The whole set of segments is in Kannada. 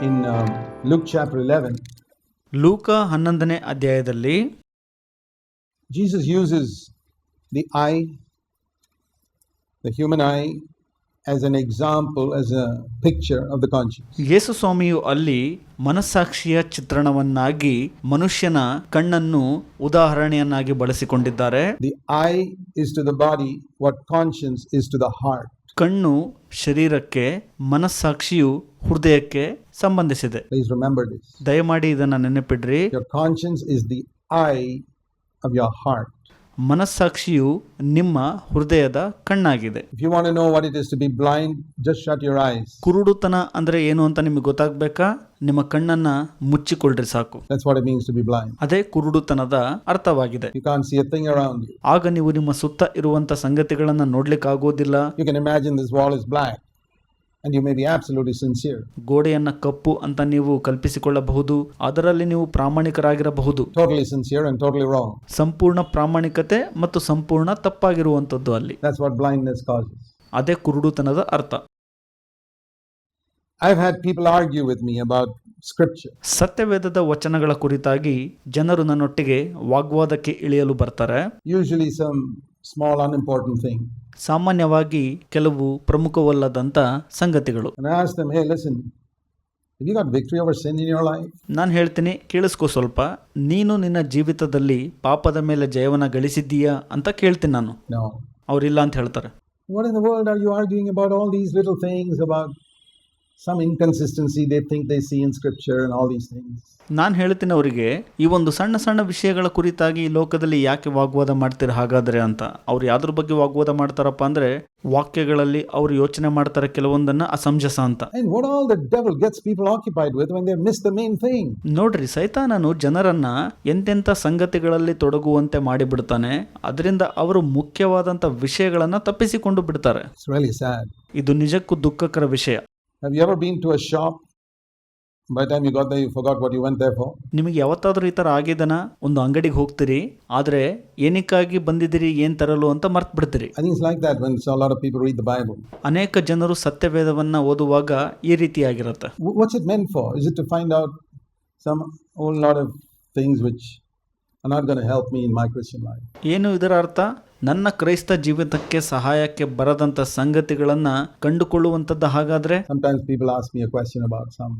in um, Luke chapter 11, ಲೂಕ ಹನ್ನೊಂದನೇ ಅಧ್ಯಾಯದಲ್ಲಿ Jesus uses the eye, the human eye, as an example, as a picture of the conscience. ಯೇಸು ಸ್ವಾಮಿಯು ಅಲ್ಲಿ ಮನಸ್ಸಾಕ್ಷಿಯ ಚಿತ್ರಣವನ್ನಾಗಿ ಮನುಷ್ಯನ ಕಣ್ಣನ್ನು ಉದಾಹರಣೆಯನ್ನಾಗಿ ಬಳಸಿಕೊಂಡಿದ್ದಾರೆ The eye is to the body what conscience is to the heart. ಕಣ್ಣು ಶರೀರಕ್ಕೆ ಮನಸ್ಸಾಕ್ಷಿಯು ಹೃದಯಕ್ಕೆ ಸಂಬಂಧಿಸಿದೆ Please remember this. ದಯಮಾಡಿ ಇದನ್ನ ನೆನಪಿಡ್ರಿ Your conscience is the eye of your heart. ಮನಸ್ಸಾಕ್ಷಿಯು ನಿಮ್ಮ ಹೃದಯದ ಕಣ್ಣಾಗಿದೆ. ವಾಟ್ ಇಸ್ ಬಿ ಕುರುಡುತನ ಅಂದ್ರೆ ಏನು ಅಂತ ನಿಮಗೆ ಗೊತ್ತಾಗಬೇಕಾ? ನಿಮ್ಮ ಕಣ್ಣನ್ನ ಮುಚ್ಚಿಕೊಳ್ಳಿ ಸಾಕು. ವಾಟ್ ಬಿ ಅದೇ ಕುರುಡುತನದ ಅರ್ಥವಾಗಿದೆ. ಯು ಆಗ ನೀವು ನಿಮ್ಮ ಸುತ್ತ ಇರುವಂತ ಸಂಗತಿಗಳನ್ನು ನೋಡ್ಲಿಕ್ಕೆ ಆಗೋದಿಲ್ಲ you can imagine this wall is black and you may be absolutely sincere, ಗೋಡೆಯನ್ನ ಕಪ್ಪು ಅಂತ ನೀವು ಕಲ್ಪಿಸಿಕೊಳ್ಳಬಹುದು ಅದರಲ್ಲಿ ನೀವು ಪ್ರಾಮಾಣಿಕರಾಗಿರಬಹುದು totally sincere and totally wrong. ಸಂಪೂರ್ಣ ಪ್ರಾಮಾಣಿಕತೆ ಮತ್ತು ಸಂಪೂರ್ಣ ತಪ್ಪಾಗಿರುವಂಥದ್ದು ಅಲ್ಲಿ That's what blindness causes. ಅದೇ ಕುರುಡುತನದ ಅರ್ಥ I've had people argue with me about scripture. ಸತ್ಯವೇದದ ವಚನಗಳ ಕುರಿತಾಗಿ ಜನರು ನನ್ನೊಟ್ಟಿಗೆ ವಾಗ್ವಾದಕ್ಕೆ ಇಳಿಯಲು ಬರ್ತಾರೆ Usually, some small, unimportant thing. ಸಾಮಾನ್ಯವಾಗಿ ಕೆಲವು ಪ್ರಮುಖವಲ್ಲದಂತ ಸಂಗತಿಗಳು? ನಾನು ಹೇಳ್ತೀನಿ ಕೇಳಿಸ್ಕೋ ಸ್ವಲ್ಪ ನೀನು ನಿನ್ನ ಜೀವಿತದಲ್ಲಿ ಪಾಪದ ಮೇಲೆ ಜಯವನ ಗಳಿಸಿದ್ದೀಯಾ ಅಂತ ಕೇಳ್ತೀನಿ ನಾನು ಅವರಿಲ್ಲ ಅವ್ರಿಲ್ಲ ಅಂತ ಹೇಳ್ತಾರೆ What in the world are you arguing about all these little things, about some inconsistency they think they see in scripture and all these things? ನಾನು ಹೇಳ್ತೀನಿ ಅವರಿಗೆ ಈ ಒಂದು ಸಣ್ಣ ಸಣ್ಣ ವಿಷಯಗಳ ಕುರಿತಾಗಿ ಈ ಲೋಕದಲ್ಲಿ ಯಾಕೆ ವಾಗ್ವಾದ ಮಾಡ್ತೀರ ಹಾಗಾದರೆ ಅಂತ ಅವ್ರು ಯಾವ್ದ್ರ ಬಗ್ಗೆ ವಾಗ್ವಾದ ಮಾಡ್ತಾರಪ್ಪ ಅಂದ್ರೆ ವಾಕ್ಯಗಳಲ್ಲಿ ಅವ್ರು ಯೋಚನೆ ಮಾಡ್ತಾರೆ ಕೆಲವೊಂದನ್ನ ಅಸಮಂಜಸ ಅಂತ And what all the devil gets people occupied with when they miss the main thing? ನೋಡ್ರಿ ಸೈತಾನನು ಜನರನ್ನ ಎಂತೆಂಥ ಸಂಗತಿಗಳಲ್ಲಿ ತೊಡಗುವಂತೆ ಮಾಡಿಬಿಡ್ತಾನೆ ಅದರಿಂದ ಅವರು ಮುಖ್ಯವಾದಂಥ ವಿಷಯಗಳನ್ನ ತಪ್ಪಿಸಿಕೊಂಡು ಬಿಡ್ತಾರೆ. ಇದು ನಿಜಕ್ಕೂ ದುಃಖಕರ ವಿಷಯ Have you ever been to a shop? By the time you got there, you forgot what you went there for? ನಿಮಗೆ ಯಾವತ್ತಾದ್ರೂ ಈ ಥರ ಆಗಿದನ ಒಂದು ಅಂಗಡಿಗೆ ಹೋಗ್ತೀರಿ ಆದರೆ ಏನಕ್ಕಾಗಿ ಬಂದಿದ್ದೀರಿ ಏನು ತರಲು ಅಂತ ಮರ್ತು ಬಿಡ್ತೀರಿ I think it's like that when a lot of people read the Bible. ಅನೇಕ ಜನರು ಸತ್ಯವೇದವನ್ನ ಓದುವಾಗ ಈ ರೀತಿಯಾಗಿರುತ್ತೆ Wh- What's it meant for? Is it to find out some whole lot of things which going to help me in my Christian life? ಏನು ಇದರ ಅರ್ಥ ನನ್ನ ಕ್ರೈಸ್ತ ಜೀವಿತಕ್ಕೆ ಸಹಾಯಕ್ಕೆ ಬರದಂತ ಸಂಗತಿಗಳನ್ನ ಕಂಡುಕೊಳ್ಳುವಂಥದ್ದು ಹಾಗಾದ್ರೆ Sometimes people ask me a question about some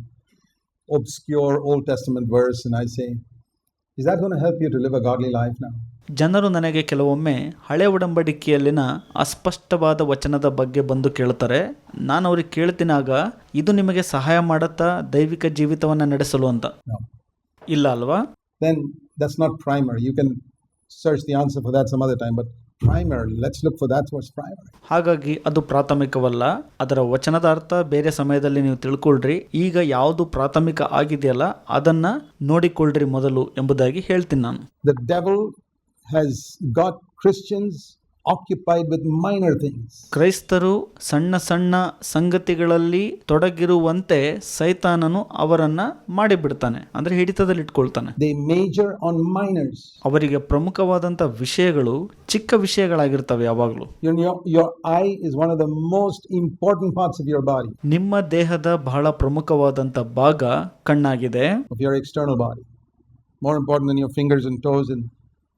obscure Old Testament verse, and I say, Is that going to help you to live a godly life now? ಜನರು ನನಗೆ ಕೆಲವೊಮ್ಮೆ ಹಳೆ ಒಡಂಬಡಿಕೆಯಲ್ಲಿನ ಅಸ್ಪಷ್ಟವಾದ ವಚನದ ಬಗ್ಗೆ ಬಂದು ಕೇಳ್ತಾರೆ ನಾನು ಅವ್ರಿಗೆ ಕೇಳ್ತೀನಾಗ ಇದು ನಿಮಗೆ ಸಹಾಯ ಮಾಡುತ್ತಾ ದೈವಿಕ ಜೀವಿತವನ್ನು ನಡೆಸಲು ಅಂತ. ಇಲ್ಲ ಅಲ್ವಾ Then that's not primary. You can search the answer for that some other time, but primary let's look for that what's primary. ಹಾಗಾಗಿ ಅದು ಪ್ರಾಥಮಿಕವಲ್ಲ ಅದರ ವಚನದ ಅರ್ಥ ಬೇರೆ ಸಮಯದಲ್ಲಿ ನೀವು ತಿಳ್ಕೊಳ್ರಿ ಈಗ ಯಾವುದು ಪ್ರಾಥಮಿಕ ಆಗಿದೆಯಲ್ಲ ಅದನ್ನ ನೋಡಿಕೊಳ್ಳ್ರಿ ಮೊದಲು ಎಂಬುದಾಗಿ ಹೇಳ್ತೀನಿ ನಾನು The devil has got Christians occupied with minor things. ಕ್ರೈಸ್ತರು ಸಣ್ಣ ಸಣ್ಣ ಸಂಗತಿಗಳಲ್ಲಿ ತೊಡಗಿರುವಂತೆ ಸೈತಾನನು ಅವರನ್ನ ಮಾಡಿಬಿಡ್ತಾನೆ ಅಂದ್ರೆ ಹಿಡಿತದಲ್ಲಿ ಇಟ್ಕೊಳ್ತಾನೆ They major on minors. ಅವರಿಗೆ ಪ್ರಮುಖವಾದಂತ ವಿಷಯಗಳು ಚಿಕ್ಕ ವಿಷಯಗಳಾಗಿರ್ತವೆ ಯಾವಾಗಲೂ Your, your, your eye is one of the most important parts of your body, ನಿಮ್ಮ ದೇಹದ ಬಹಳ ಪ್ರಮುಖವಾದಂತ ಭಾಗ ಕಣ್ಣಾಗಿದೆ of your external body. More important than your fingers and toes and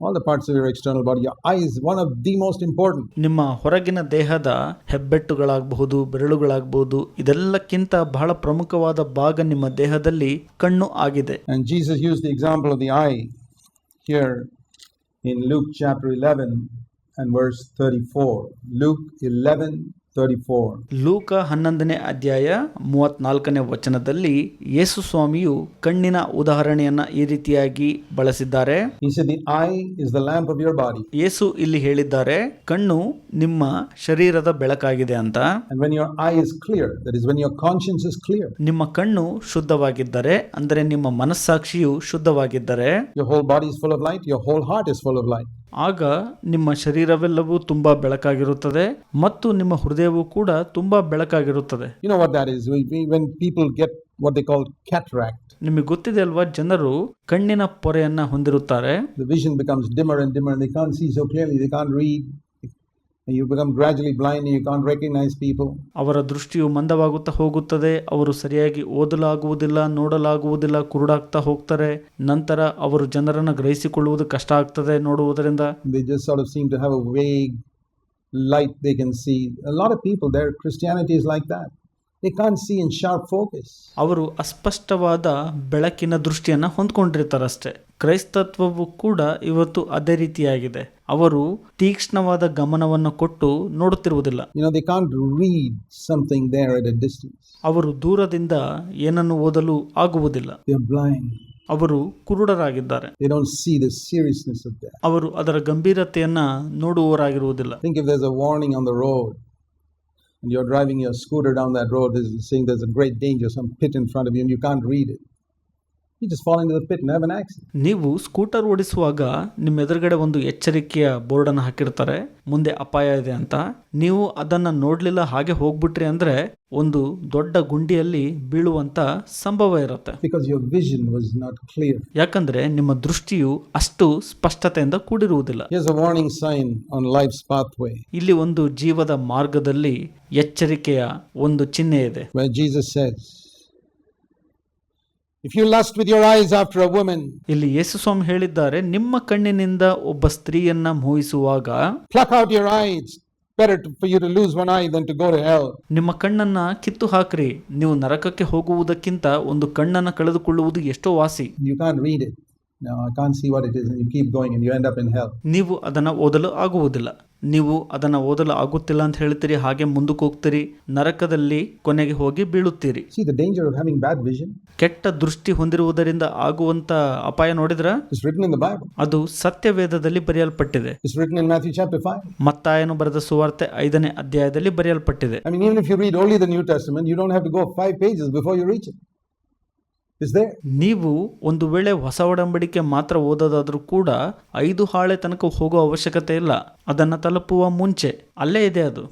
all the parts of your external body. Your eyes is one of the most important. ನಿಮ್ಮ ಹೊರಗಿನ ದೇಹದ ಹೆಬ್ಬೆಟ್ಟುಗಳಾಗಬಹುದು ಬೆರಳುಗಳಾಗಬಹುದು ಇದೆಲ್ಲಕ್ಕಿಂತ ಬಹಳ ಪ್ರಮುಖವಾದ ಭಾಗ ನಿಮ್ಮ ದೇಹದಲ್ಲಿ ಕಣ್ಣು ಆಗಿದೆ And Jesus used the example of the eye here in Luke chapter 11 and verse 34. Luke 11 34. ಲೂಕ ಹನ್ನೊಂದನೇ ಅಧ್ಯಾಯ ಮೂವತ್ನಾಲ್ಕನೇ ವಚನದಲ್ಲಿ ಯೇಸು ಸ್ವಾಮಿಯು ಕಣ್ಣಿನ ಉದಾಹರಣೆಯನ್ನ ಈ ರೀತಿಯಾಗಿ ಬಳಸಿದ್ದಾರೆ. ಯೇಸು ಇಲ್ಲಿ ಹೇಳಿದ್ದಾರೆ ಕಣ್ಣು ನಿಮ್ಮ ಶರೀರದ ಬೆಳಕಾಗಿದೆ ಅಂತ. And when your eye is clear, that is, when your conscience is clear, ನಿಮ್ಮ ಕಣ್ಣು ಶುದ್ಧವಾಗಿದ್ದರೆ ಅಂದರೆ ನಿಮ್ಮ ಮನಸ್ಸಾಕ್ಷಿಯು ಶುದ್ಧವಾಗಿದ್ದರೆ ಆಗ ನಿಮ್ಮ ಶರೀರವೆಲ್ಲವೂ ತುಂಬಾ ಬೆಳಕಾಗಿರುತ್ತದೆ ಮತ್ತು ನಿಮ್ಮ ಹೃದಯವೂ ಕೂಡ ತುಂಬಾ ಬೆಳಕಾಗಿರುತ್ತದೆ You know what that is? We, we, when people get what they call cataract, ನಿಮಗೆ ಗೊತ್ತಿದೆ ಅಲ್ವಾ ಜನರು ಕಣ್ಣಿನ ಪೊರೆಯನ್ನ ಹೊಂದಿರುತ್ತಾರೆ the vision becomes dimmer and dimmer and they can't see so clearly, they can't read. ಯೋಬಗಂ gradually blind you can't recognize people ಅವರ ದೃಷ್ಟಿಯು ಮಂದವಾಗುತ್ತಾ ಹೋಗುತ್ತದೆ ಅವರು ಸರಿಯಾಗಿ ಓದಲಾಗುವುದಿಲ್ಲ ನೋಡಲಾಗುವುದಿಲ್ಲ ಕುರುಡಾಗ್ತಾ ಹೋಗ್ತಾರೆ. ನಂತರ ಅವರು ಜನರನ್ನು ಗ್ರಹಿಸಿಕೊಳ್ಳುವುದು ಕಷ್ಟ ಆಗ್ತದೆ ನೋಡುವುದರಿಂದ. ವಿಜಯಸಲವ್ seem to have a vague light they can see a lot of people their christianity is like that. They can't see in sharp focus. ಅವರು ಅಸ್ಪಷ್ಟವಾದ ಬೆಳಕಿನ ದೃಷ್ಟಿಯನ್ನು ಹೊತ್ತುಕೊಂಡಿರುತ್ತಾರೆ ಕ್ರೈಸ್ತತ್ವವು ಕೂಡ ಇವತ್ತು ಅದೇ ರೀತಿಯಾಗಿದೆ. ಅವರು ತೀಕ್ಷ್ಣವಾದ ಗಮನವನ್ನು ಕೊಟ್ಟು ನೋಡುತ್ತಿರುವುದಿಲ್ಲ. ರೀಡ್ ಸಮ್ಥಿಂಗ್ ಅವರು ದೂರದಿಂದ ಏನನ್ನು ಓದಲು ಆಗುವುದಿಲ್ಲ. ಬ್ಲೈಂಡ್ ಅವರು ಕುರುಡರಾಗಿದ್ದಾರೆ. ದಿ ಅವರು ಅದರ ಗಂಭೀರತೆಯನ್ನು ನೋಡುವವರಾಗಿರುವುದಿಲ್ಲ. Think you there's a warning on the road and driving your scooter down that road is seeing there's a great danger some pit in front you read ನೀವು ಸ್ಕೂಟರ್ ಓಡಿಸುವಾಗ ನಿಮ್ಮ ಎದುರುಗಡೆ ಒಂದು ಎಚ್ಚರಿಕೆಯ ಬೋರ್ಡನ್ನು ಹಾಕಿರ್ತಾರೆ. ಮುಂದೆ ಅಪಾಯ ಇದೆ ಅಂತ. ನೀವು ಅದನ್ನ ನೋಡ್ಲಿಲ್ಲ ಹಾಗೆ ಹೋಗ್ಬಿಟ್ರಿ ಅಂದ್ರೆ ಒಂದು ದೊಡ್ಡ ಗುಂಡಿಯಲ್ಲಿ ಬೀಳುವಂತ ಸಂಭವ ಇರುತ್ತೆ. ಯಾಕಂದ್ರೆ ನಿಮ್ಮ ದೃಷ್ಟಿಯು ಅಷ್ಟು ಸ್ಪಷ್ಟತೆಯಿಂದ ಕೂಡಿರುವುದಿಲ್ಲ. ಇಲ್ಲಿ ಒಂದು ಜೀವದ ಮಾರ್ಗದಲ್ಲಿ ಎಚ್ಚರಿಕೆಯ ಒಂದು ಚಿಹ್ನೆ ಇದೆ. If you lust with your eyes after a woman, ಇಲ್ಲಿ ಯೇಸು ಸ್ವಾಮಿ ಹೇಳಿದ್ದಾರೆ ನಿಮ್ಮ ಕಣ್ಣಿನಿಂದ ಒಬ್ಬ ಸ್ತ್ರೀಯನ್ನ ಮೋಹಿಸುವಾಗ pluck out your eyes. Better to, for you to lose one eye than to go to hell. ನಿಮ್ಮ ಕಣ್ಣನ್ನ ಕಿತ್ತು ಹಾಕ್ರಿ ನೀವು ನರಕಕ್ಕೆ ಹೋಗುವುದಕ್ಕಿಂತ ಒಂದು ಕಣ್ಣನ್ನ ಕಳೆದುಕೊಳ್ಳುವುದು ಎಷ್ಟೋ ವಾಸಿ You can't read it. No, I can't see what it is, and you keep going and you end up in hell. ನೀವು ಅದನ್ನ ಓದಲು ಆಗುವುದಿಲ್ಲ ನೀವು ಅದನ್ನು ಓದಲು ಆಗುತ್ತಿಲ್ಲ ಅಂತ ಹೇಳ್ತೀರಿ ಹಾಗೆ ಮುಂದಕ್ಕೆ ಹೋಗ್ತೀರಿ ನರಕದಲ್ಲಿ ಕೊನೆಗೆ ಹೋಗಿ ಬೀಳುತ್ತೀರಿ See the danger of having bad vision? ಕೆಟ್ಟ ದೃಷ್ಟಿ ಹೊಂದಿರುವುದರಿಂದ ಆಗುವಂತ ಅಪಾಯ ನೋಡಿದ್ರ It's written in the Bible. ಅದು ಸತ್ಯವೇದದಲ್ಲಿ ಬರೆಯಲ್ಪಟ್ಟಿದೆ It's written in Matthew chapter 5. ಮತ್ತಾಯನು ಬರೆದ ಸುವಾರ್ತೆ ಐದನೇ ಅಧ್ಯಾಯದಲ್ಲಿ ಬರೆಯಲ್ಪಟ್ಟಿದೆ ನೀವು ಒಂದು ವೇಳೆ ಹೊಸ ಒಡಂಬಡಿಕೆ ಮಾತ್ರ ಓದೋದಾದ್ರೂ ಕೂಡ ಐದು ಹಾಳೆ ತನಕ ಹೋಗೋ ಅವಶ್ಯಕತೆ ಇಲ್ಲ. ಅದನ್ನ ತಲುಪುವ ಮುಂಚೆ ಅಲ್ಲೇ ಇದೆ ಅದು.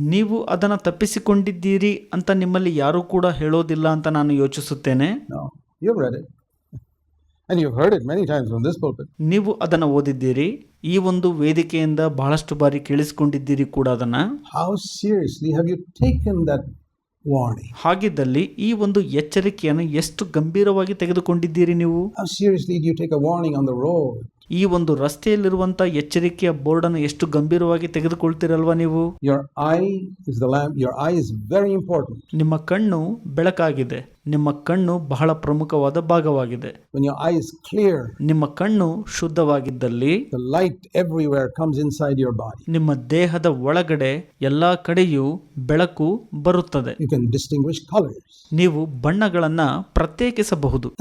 ನೀವು ಅದನ್ನ ತಪ್ಪಿಸಿಕೊಂಡಿದ್ದೀರಿ ಅಂತ ನಿಮ್ಮಲ್ಲಿ ಯಾರು ಕೂಡ ಹೇಳೋದಿಲ್ಲ ಅಂತ ನಾನು ಯೋಚಿಸುತ್ತೇನೆ. ನೀವು ಅದನ್ನ ಓದಿದ್ದೀರಿ. ಈ ಒಂದು ವೇದಿಕೆಯಿಂದ ಬಹಳಷ್ಟು ಬಾರಿ ಕೇಳಿಸಿಕೊಂಡಿದ್ದೀರಿ ಕೂಡ ಅದನ್ನ. How seriously have you taken that warning ಹಾಗಿದ್ದಲ್ಲಿ ಈ ಒಂದು ಎಚ್ಚರಿಕೆಯನ್ನು ಎಷ್ಟು ಗಂಭೀರವಾಗಿ ತೆಗೆದುಕೊಂಡಿದ್ದೀರಿ ನೀವು? ಆ ಸಿ ಎಸ್ ದಿ ಯು ಟೇಕ್ ವಾರ್ಣಿ ಅಂದರು ಈ ಒಂದು ರಸ್ತೆಯಲ್ಲಿರುವಂತ ಎಚ್ಚರಿಕೆಯ ಬೋರ್ಡ್ ಅನ್ನು ಎಷ್ಟು ಗಂಭೀರವಾಗಿ ತೆಗೆದುಕೊಳ್ತೀರಲ್ವಾ ನೀವು. ನಿಮ್ಮ ಕಣ್ಣು ಬೆಳಕಾಗಿದೆ. ನಿಮ್ಮ ಕಣ್ಣು ಬಹಳ ಪ್ರಮುಖವಾದ ಭಾಗವಾಗಿದೆ. ನಿಮ್ಮ ಕಣ್ಣು ಶುದ್ಧವಾಗಿದ್ದಲ್ಲಿ ಲೈಟ್ body. ನಿಮ್ಮ ದೇಹದ ಒಳಗಡೆ ಎಲ್ಲಾ ಕಡೆಯೂ ಬೆಳಕು ಬರುತ್ತದೆ. ನೀವು ಬಣ್ಣಗಳನ್ನ ಪ್ರತ್ಯೇಕಿಸಬಹುದು.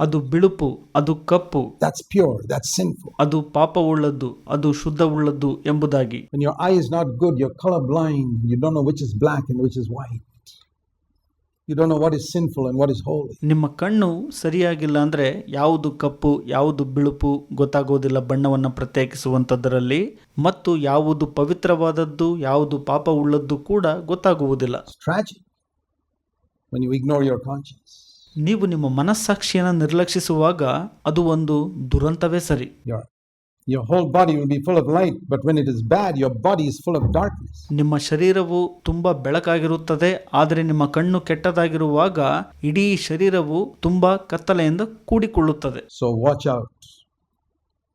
ಅದು ಬಿಳುಪು ಅದು ಕಪ್ಪು that's pure, that's sinful. ಅದು ಪಾಪವುಳ್ಳದ್ದು ಅದು ಶುದ್ಧವುಳ್ಳದ್ದು ಎಂಬುದಾಗಿ When your eye is not good, you're colorblind. You don't know which is black and which is white. You don't know what is sinful and what is holy. ನಿಮ್ಮ ಕಣ್ಣು ಸರಿಯಾಗಿಲ್ಲ ಅಂದ್ರೆ ಯಾವುದು ಕಪ್ಪು ಯಾವುದು ಬಿಳುಪು ಗೊತ್ತಾಗೋದಿಲ್ಲ ಬಣ್ಣವನ್ನು ಪ್ರತ್ಯೇಕಿಸುವಂತದ್ದರಲ್ಲಿ ಮತ್ತು ಯಾವುದು ಪವಿತ್ರವಾದದ್ದು ಯಾವುದು ಪಾಪವುಳ್ಳದ್ದು ಕೂಡ ಗೊತ್ತಾಗುವುದಿಲ್ಲ when you ignore your conscience. ನೀವು ನಿಮ್ಮ ಮನಸ್ಸಾಕ್ಷಿಯನ್ನು ನಿರ್ಲಕ್ಷಿಸುವಾಗ ಅದು ಒಂದು ದುರಂತವೇ ಸರಿ Your, whole body will be full of light, but when it is bad, your body is full of darkness. ನಿಮ್ಮ ಶರೀರವು ತುಂಬಾ ಬೆಳಕಾಗಿರುತ್ತದೆ ಆದರೆ ನಿಮ್ಮ ಕಣ್ಣು ಕೆಟ್ಟದಾಗಿರುವಾಗ ಇಡೀ ಶರೀರವು ತುಂಬಾ ಕತ್ತಲೆಯಿಂದ ಕೂಡಿಕೊಳ್ಳುತ್ತದೆ So watch out.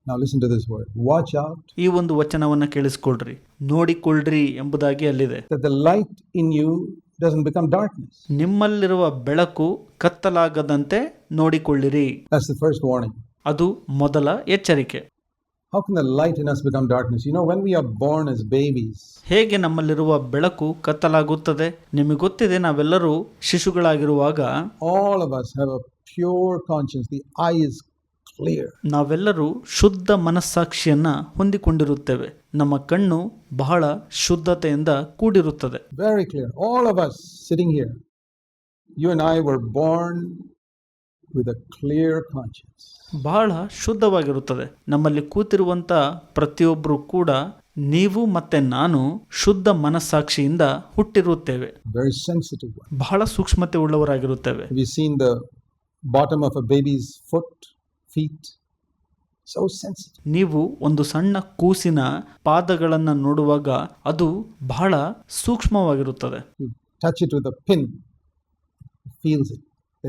Now listen to this word. Watch out ಈ ಒಂದು ವಚನವನ್ನು ಕೇಳಿಸ್ಕೊಳ್ರಿ ನೋಡಿಕೊಳ್ಳ್ರಿ ಎಂಬುದಾಗಿ ಅಲ್ಲಿದೆ that the light in you doesn't become darkness. ನಿಮ್ಮಲ್ಲಿರುವ ಬೆಳಕು ಕತ್ತಲಾಗದಂತೆ ನೋಡಿಕೊಳ್ಳಿರಿ That's the first warning. ಅದು ಮೊದಲ ಎಚ್ಚರಿಕೆ How can the light in us become darkness? You know, when we are born as babies, ಹೇಗೆ ನಮ್ಮಲ್ಲಿರುವ ಬೆಳಕು ಕತ್ತಲಾಗುತ್ತದೆ ನಿಮಗೆ ಗೊತ್ತಿದೆ ನಾವೆಲ್ಲರೂ ಶಿಶುಗಳಾಗಿರುವಾಗ all of us have a pure conscience. The eye is. ನಾವೆಲ್ಲರೂ ಶುದ್ಧ ಮನಸ್ಸಾಕ್ಷಿಯನ್ನ ಹೊಂದಿಕೊಂಡಿರುತ್ತೇವೆ. ನಮ್ಮ ಕಣ್ಣು ಬಹಳ ಶುದ್ಧತೆಯಿಂದ ಕೂಡಿರುತ್ತದೆ. Very clear all of us sitting here you and I were born with a clear conscience. ಬಹಳ ಶುದ್ಧವಾಗಿರುತ್ತದೆ. ನಮ್ಮಲ್ಲಿ ಕೂತಿರುವಂತ ಪ್ರತಿಯೊಬ್ಬರು ಕೂಡ ನೀವು ಮತ್ತೆ ನಾನು ಶುದ್ಧ ಮನಸ್ಸಾಕ್ಷಿಯಿಂದ ಹುಟ್ಟಿರುತ್ತೇವೆ. ವೆರಿ ಸೆನ್ಸಿಟಿವ್ ಬಹಳ ಸೂಕ್ಷ್ಮತೆ ಉಳ್ಳವರಾಗಿರುತ್ತೇವೆ. We seen the bottom of a baby's foot foot, feet so sense ನೀವು ಒಂದು ಸಣ್ಣ ಕೂಸಿನ ಪಾದಗಳನ್ನು ನೋಡುವಾಗ ಅದು ಬಹಳ ಸೂಕ್ಷ್ಮವಾಗಿರುತ್ತದೆ. Touch it with pin feels it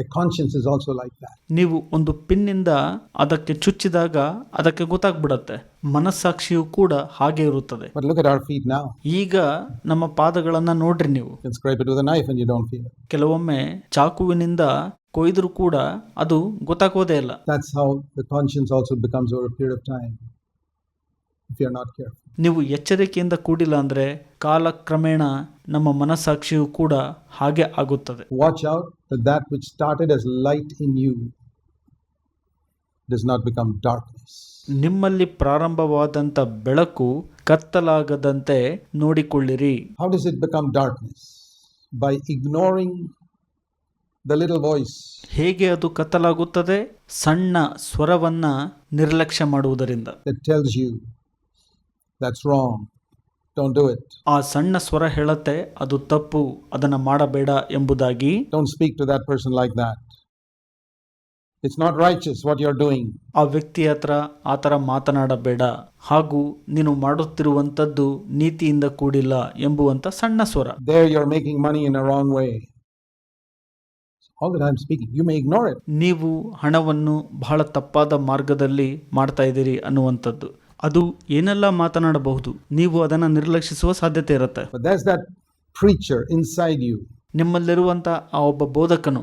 conscience is also like ನೀವು ಒಂದು ಪಿನ್ ಇಂದ ಅದಕ್ಕೆ ಚುಚ್ಚಿದಾಗ ಅದಕ್ಕೆ ಗೊತ್ತಾಗ್ಬಿಡತ್ತೆ. ಮನಸ್ಸಾಕ್ಷಿಯು ಕೂಡ ಹಾಗೆ ಇರುತ್ತದೆ. ಈಗ ನಮ್ಮ ಪಾದಗಳನ್ನ ನೋಡ್ರಿ ನೀವು. ಕೆಲವೊಮ್ಮೆ ಚಾಕುವಿನಿಂದ ಕೊಯ್ದರೂ ಕೂಡ ಅದು ಗೊತ್ತಾಗೋದೇ ಇಲ್ಲ That's how the conscience also becomes over a period of time if you're not careful. ನೀವು ಎಚ್ಚರಿಕೆಯಿಂದ ಕೂಡಿಲ್ಲ ಅಂದ್ರೆ ಕಾಲಕ್ರಮೇಣ ನಮ್ಮ ಮನಸ್ಸಾಕ್ಷಿಯು ಕೂಡ ಹಾಗೆ ಆಗುತ್ತದೆ Watch out that that which started as light in you does not become darkness. ನಿಮ್ಮಲ್ಲಿ ಪ್ರಾರಂಭವಾದಂಥ ಬೆಳಕು ಕತ್ತಲಾಗದಂತೆ ನೋಡಿಕೊಳ್ಳಿರಿ How does it become darkness? By ignoring the little voice ಹೇಗೆ ಅದು ಕತ್ತಲಾಗುತ್ತದೆ? ಸಣ್ಣ ಸ್ವರವನ್ನ ನಿರ್ಲಕ್ಷ್ಯ ಮಾಡುವುದರಿಂದ. Tells you that's wrong, don't do it. ಆ ಸಣ್ಣ ಸ್ವರ ಹೇಳತ್ತೆ ಅದು ತಪ್ಪು ಅದನ್ನ ಮಾಡಬೇಡ ಎಂಬುದಾಗಿ. Don't speak to that like like it's not not righteous what you're doing. ಆ ವ್ಯಕ್ತಿ ಹತ್ರ ಆ ಥರ ಮಾತನಾಡಬೇಡ. ಹಾಗೂ ನೀನು ಮಾಡುತ್ತಿರುವಂಥದ್ದು ನೀತಿಯಿಂದ ಕೂಡಿಲ್ಲ ಎಂಬುವಂಥ ಸಣ್ಣ ಸ್ವರ. There you are making money in a wrong way. ಹೌದಾ ಸ್ವಿಗ್ಗಿ ಯು ಮೈಗ್ ನೋಡ್ ನೀವು ಹಣವನ್ನು ಬಹಳ ತಪ್ಪಾದ ಮಾರ್ಗದಲ್ಲಿ ಮಾಡ್ತಾ ಇದ್ದೀರಿ ಅನ್ನುವಂತದ್ದು ಅದು ಏನೆಲ್ಲ ಮಾತನಾಡಬಹುದು? ನೀವು ಅದನ್ನ ನಿರ್ಲಕ್ಷಿಸುವ ಸಾಧ್ಯತೆ ಇರತ್ತೆ. That's the preacher inside you ನಿಮ್ಮಲ್ಲಿರುವಂತಹ ಒಬ್ಬ ಬೋಧಕನು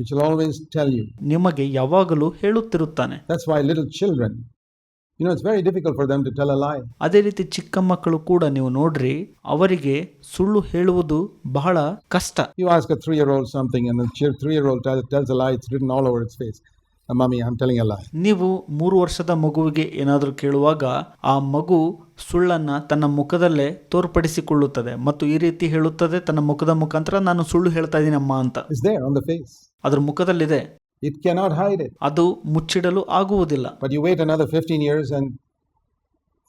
ವಿಚ್ ಆಲ್ ಇಸ್ ಚ್ಯಾಲ್ ನಿಮಗೆ ಯಾವಾಗಲೂ ಹೇಳುತ್ತಿರುತ್ತಾನೆ. What's white children you know it's ಅದೇ ರೀತಿ ಚಿಕ್ಕ ಮಕ್ಕಳು ಕೂಡ ನೀವು ನೋಡ್ರಿ ಅವರಿಗೆ ಸುಳ್ಳು ಹೇಳುವುದು ಬಹಳ ಕಷ್ಟ. You ask a 3 year old something and a 3 year old child tells face mummy I am telling ನೀವು ಮೂರು ವರ್ಷದ ಮಗುವಿಗೆ ಏನಾದರೂ ಕೇಳುವಾಗ ಆ ಮಗು ಸುಳ್ಳನ್ನ ತನ್ನ ಮುಖದಲ್ಲೇ ತೋರ್ಪಡಿಸಿಕೊಳ್ಳುತ್ತದೆ ಮತ್ತು ಈ ರೀತಿ ಹೇಳುತ್ತದೆ ತನ್ನ ಮುಖದ ಮುಖಾಂತರ ನಾನು ಸುಳ್ಳು ಹೇಳ್ತಾ ಇದ್ದೀನಿ ಅಮ್ಮ ಅಂತ ಅದ್ರ ಮುಖದಲ್ಲಿದೆ. ಇಟ್ ಕೆನಾಟ್ ಹೈ ಇಟ್ ಅದು ಮುಚ್ಚಿಡಲು ಆಗುವುದಿಲ್ಲ. But you wait another fifteen years and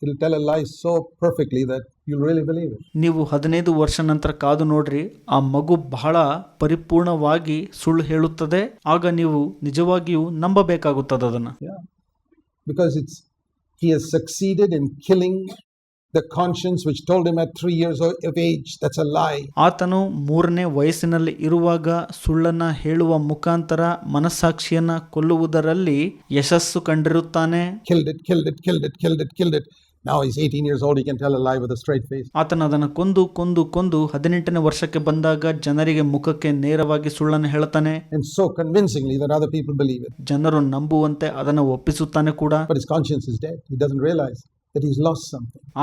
I'll tell a life so perfectly that you really believe it ನೀವು ಹದಿನೈದು ವರ್ಷ ನಂತರ ಕಾದು ನೋಡ್ರಿ ಆ ಮಗು ಬಹಳ ಪರಿಪೂರ್ಣವಾಗಿ ಸುಳ್ಳು ಹೇಳುತ್ತದೆ ಆಗ ನೀವು ನಿಜವಾಗಿಯೂ ನಂಬಬೇಕಾಗುತ್ತದೆ ಅದನ್ನು. Because it's he has succeeded in killing the conscience which told him at 3 years o- of age that's a lie. ಆತನು ಮೂರನೇ ವಯಸ್ಸಿನಲ್ಲಿ ಇರುವಾಗ ಸುಳ್ಳನ್ನ ಹೇಳುವ ಮುಖಾಂತರ ಮನಸ್ಸಾಕ್ಷಿಯನ್ನ ಕೊಲ್ಲುವುದರಲ್ಲಿ ಯಶಸ್ಸು ಕಂಡಿರುತ್ತಾನೆ Killed it, killed it, killed it, killed it, killed it. Now he's 18 years old, he can tell a lie with a straight face. ಆತನ ಅದನ್ನು ಕೊಂದು ಕೊಂದು ಕೊಂದು ಹದಿನೆಂಟನೇ ವರ್ಷಕ್ಕೆ ಬಂದಾಗ ಜನರಿಗೆ ಮುಖಕ್ಕೆ ನೇರವಾಗಿ ಸುಳ್ಳನ್ನು ಹೇಳ್ತಾನೆ And so convincingly that other people believe it. ಜನರು ನಂಬುವಂತೆ ಅದನ್ನು ಒಪ್ಪಿಸುತ್ತಾನೆ ಕೂಡ But his conscience is dead. He doesn't realize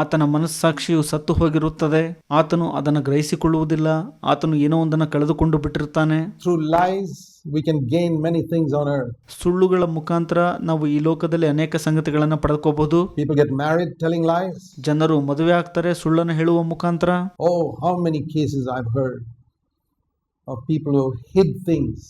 ಆತನ ಮನಸ್ಸಾಕ್ಷಿಯು ಸತ್ತು ಹೋಗಿರುತ್ತದೆ. ಆತನು ಅದನ್ನು ಗ್ರಹಿಸಿಕೊಳ್ಳುವುದಿಲ್ಲ. ಆತನು ಏನೋ ಒಂದನ್ನು ಕಳೆದುಕೊಂಡು ಬಿಟ್ಟಿರುತ್ತಾನೆ through lies we can gain many things on earth ಸುಳ್ಳುಗಳ ಮುಖಾಂತರ ನಾವು ಈ ಲೋಕದಲ್ಲಿ ಅನೇಕ ಸಂಗತಿಗಳನ್ನು ಪಡೆದುಕೋಬಹುದು people get marriage telling lies ಜನರು ಮದುವೆ ಆಗ್ತಾರೆ ಸುಳ್ಳನ್ನು ಹೇಳುವ ಮುಖಾಂತರ. ಓ how many cases I have heard people who hid things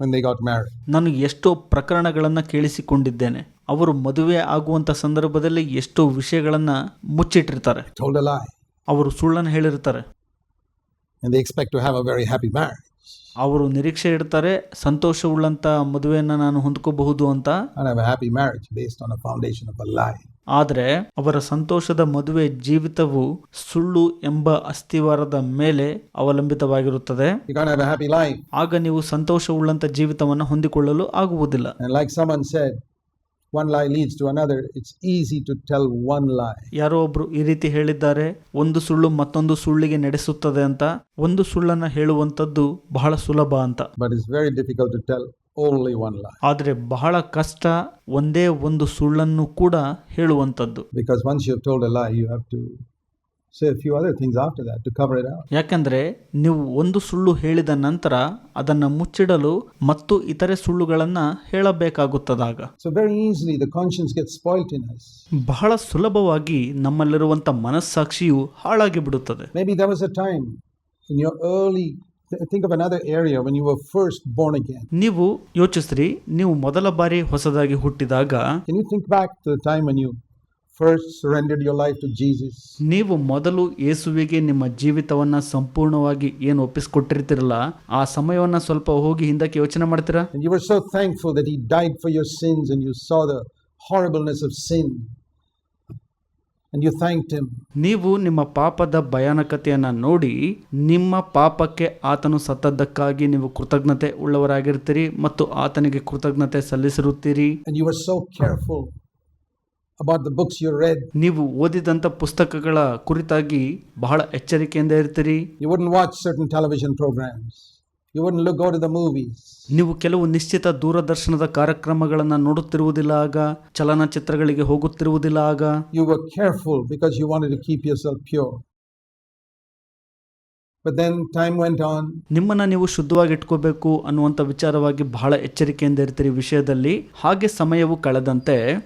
when they got marriage ನನಗೆ ಎಷ್ಟು ಪ್ರಕರಣಗಳನ್ನು ಕೇಳಿಸಿಕೊಂಡಿದ್ದೇನೆ. ಅವರು ಮದುವೆ ಆಗುವಂಥ ಸಂದರ್ಭದಲ್ಲಿ ಎಷ್ಟೋ ವಿಷಯಗಳನ್ನು ಮುಚ್ಚಿಟ್ಟಿರ್ತಾರೆ. ಅವರು ಸುಳ್ಳನ್ನು ಹೇಳಿರ್ತಾರೆ. ಅವರು ನಿರೀಕ್ಷೆ ಇಡ್ತಾರೆ ಸಂತೋಷವುಳ್ಳಂಥ ಮದುವೆಯನ್ನು ನಾನು ಹೊಂದ್ಕೋಬಹುದು ಅಂತ. ಆದರೆ ಅವರ ಸಂತೋಷದ ಮದುವೆ ಜೀವಿತವು ಸುಳ್ಳು ಎಂಬ ಅಸ್ಥಿವಾರದ ಮೇಲೆ ಅವಲಂಬಿತವಾಗಿರುತ್ತದೆ. ಆಗ ನೀವು ಸಂತೋಷವುಳ್ಳಂಥ ಜೀವಿತವನ್ನು ಹೊಂದಿಕೊಳ್ಳಲು ಆಗುವುದಿಲ್ಲ. And lie leads to another it's easy to tell one lie. ಯಾರೋ ಒಬ್ರು ಈ ರೀತಿ ಹೇಳಿದ್ದಾರೆ ಒಂದು ಸುಳ್ಳು ಮತ್ತೊಂದು ಸುಳ್ಳಿಗೆ ನಡೆಸುತ್ತದೆ ಅಂತ. ಒಂದು ಸುಳ್ಳನ್ನ ಹೇಳುವಂತದ್ದು ಬಹಳ ಸುಲಭ ಅಂತ. But it's very difficult to tell only one lie ಆದರೆ ಬಹಳ ಕಷ್ಟ ಒಂದೇ ಒಂದು ಸುಳ್ಳನ್ನು ಕೂಡ ಹೇಳುವಂತದ್ದು because once you told told a lie, you have to say a few other things after that to cover it up. ಯಾಕಂದ್ರೆ ನೀವು ಒಂದು ಸುಳ್ಳು ಹೇಳಿದ ನಂತರ ಅದನ್ನು ಮುಚ್ಚಿಡಲು ಮತ್ತು ಇತರೆ ಸುಳ್ಳುಗಳನ್ನು ಹೇಳಬೇಕಾಗುತ್ತದಾಗ So very easily the conscience gets spoilt in us. ಬಹಳ ಸುಲಭವಾಗಿ ನಮ್ಮಲ್ಲಿರುವಂಥ ಮನಸ್ಸಾಕ್ಷಿಯು ಹಾಳಾಗಿ ಬಿಡುತ್ತದೆ Maybe there was a time in your early think of another area when you were first born again. ನೀವು ಯೋಚಿಸ್ರಿ ನೀವು ಮೊದಲ ಬಾರಿ ಹೊಸದಾಗಿ ಹುಟ್ಟಿದಾಗ Can you think back to the time when you first surrendered your life to Jesus, ನೀವು ಮೊದಲು ಯೇಸುವಿಗೆ ನಿಮ್ಮ ಜೀವಿತವನ್ನ ಸಂಪೂರ್ಣವಾಗಿ ಏನು ಒಪ್ಪಿಸಿಕೊಟ್ಟಿರ್ತಿರಲ್ಲ ಆ ಸಮಯವನ್ನ ಸ್ವಲ್ಪ ಹೋಗಿ ಹಿಂದಕ್ಕೆ ಯೋಚನೆ ಮಾಡ್ತೀರಾ and you were so thankful that He died for your sins, and you saw the horribleness of sin, and you thanked Him, ನೀವು ನಿಮ್ಮ ಪಾಪದ ಭಯಾನಕತೆಯನ್ನ ನೋಡಿ ನಿಮ್ಮ ಪಾಪಕ್ಕೆ ಆತನು ಸತ್ತದ್ದಕ್ಕಾಗಿ ನೀವು ಕೃತಜ್ಞತೆ ಉಳ್ಳವರಾಗಿರ್ತೀರಿ ಮತ್ತು ಆತನಿಗೆ ಕೃತಜ್ಞತೆ ಸಲ್ಲಿಸಿರುತ್ತೀರಿ and you were so careful about the books you read ನೀವು ಓದಿದಂತ ಪುಸ್ತಕಗಳ ಕುರಿತಾಗಿ ಬಹಳ ಎಚ್ಚರಿಕೆಯಿಂದ ಇರ್ತೀರಿ You wouldn't watch certain television programs. You wouldn't look out the movies. ನೀವು ಕೆಲವು ನಿಶ್ಚಿತ ದೂರದರ್ಶನದ ಕಾರ್ಯಕ್ರಮಗಳನ್ನು ನೋಡುತ್ತಿರುವುದಿಲ್ಲ ಆಗ ಚಲನಚಿತ್ರಗಳಿಗೆ ಹೋಗುತ್ತಿರುವುದಿಲ್ಲ ಆಗ you were careful because you want to keep yourself self But then time went on ನಿಮ್ಮನ್ನು ನೀವು ಶುದ್ಧವಾಗಿ ಇಟ್ಕೋಬೇಕು ಅನ್ನುವಂತ ವಿಚಾರವಾಗಿ ಬಹಳ ಎಚ್ಚರಿಕೆಯಿಂದ ಇರ್ತೀರಿ ವಿಷಯದಲ್ಲಿ. ಹಾಗೆ ಸಮಯವು ಕಳೆದಂತೆ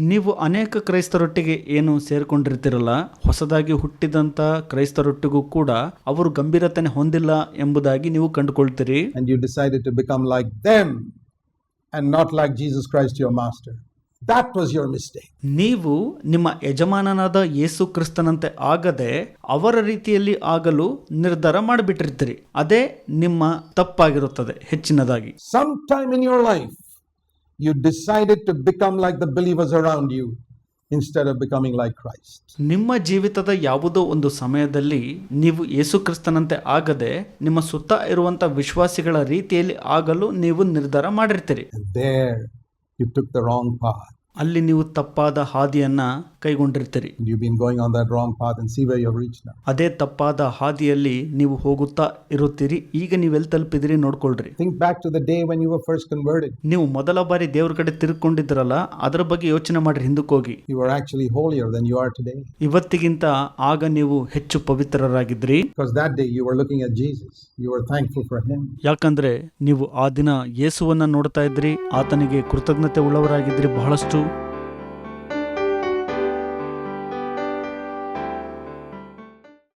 ನೀವು ಅನೇಕ ಕ್ರೈಸ್ತರೊಟ್ಟಿಗೆ ಏನು ಏನೂ ಹೊಸದಾಗಿ ಹುಟ್ಟಿದಂತ ಕ್ರೈಸ್ತರೊಟ್ಟಿಗೂ ಕೂಡ ಅವರು ಗಂಭೀರತೆ ಹೊಂದಿಲ್ಲ ಎಂಬುದಾಗಿ ನೀವು ಕಂಡುಕೊಳ್ತೀರಿ. And you decide it be like then and not like Jesus Christ master That was your mistake ನೀವು ನಿಮ್ಮ ಯಜಮಾನನಾದ ಯೇಸು ಕ್ರಿಸ್ತನಂತೆ ಆಗದೆ ಅವರ ರೀತಿಯಲ್ಲಿ ಆಗಲು ನಿರ್ಧಾರ ಮಾಡಿಬಿಟ್ಟಿರ್ತೀರಿ. ಅದೇ ನಿಮ್ಮ ತಪ್ಪಾಗಿರುತ್ತದೆ ಹೆಚ್ಚಿನದಾಗಿ. Some time in your life you decided to become like the believers around you instead of becoming like Christ. ನಿಮ್ಮ ಜೀವಿತದ ಯಾವುದೋ ಒಂದು ಸಮಯದಲ್ಲಿ ನೀವು ಯೇಸು ಕ್ರಿಸ್ತನಂತೆ ಆಗದೆ ನಿಮ್ಮ ಸುತ್ತ ಇರುವಂತ ವಿಶ್ವಾಸಿಗಳ ರೀತಿಯಲ್ಲಿ ಆಗಲು ನೀವು ನಿರ್ಧಾರ ಮಾಡಿರ್ತೀರಿ. There you took the wrong path. ಅಲ್ಲಿ ನೀವು ತಪ್ಪಾದ ಹಾದಿಯನ್ನ ಕೈಗೊಂಡಿರ್ತೀರಿ And you've been going on that wrong path and see where you've reached now. ಅದೇ ತಪ್ಪಾದ ಹಾದಿಯಲ್ಲಿ ನೀವು ಹೋಗುತ್ತಾ ಇರುತ್ತೀರಿ ಈಗ ನೀವೆಲ್ಲಿ ತಲುಪಿದ್ರಿ ನೋಡ್ಕೊಳ್ರಿ Think back to the day when you were first converted. ನೀವು ಮೊದಲ ಬಾರಿ ದೇವ್ರ ಕಡೆ ತಿರುಕೊಂಡಿದ್ರಲ್ಲ ಅದರ ಬಗ್ಗೆ ಯೋಚನೆ ಮಾಡ್ರಿ ಹಿಂದಕ್ಕೆ ಹೋಗಿ You were actually holier than you are today. ಇವತ್ತಿಗಿಂತ ಆಗ ನೀವು ಹೆಚ್ಚು ಪವಿತ್ರರಾಗಿದ್ರಿ Because that day you were looking at Jesus. You were thankful for Him. ಯಾಕಂದ್ರೆ ನೀವು ಆ ದಿನ ಯೇಸುವನ್ನ ನೋಡ್ತಾ ಇದ್ರಿ ಆತನಿಗೆ ಕೃತಜ್ಞತೆ ಉಳ್ಳವರಾಗಿದ್ರಿ ಬಹಳಷ್ಟು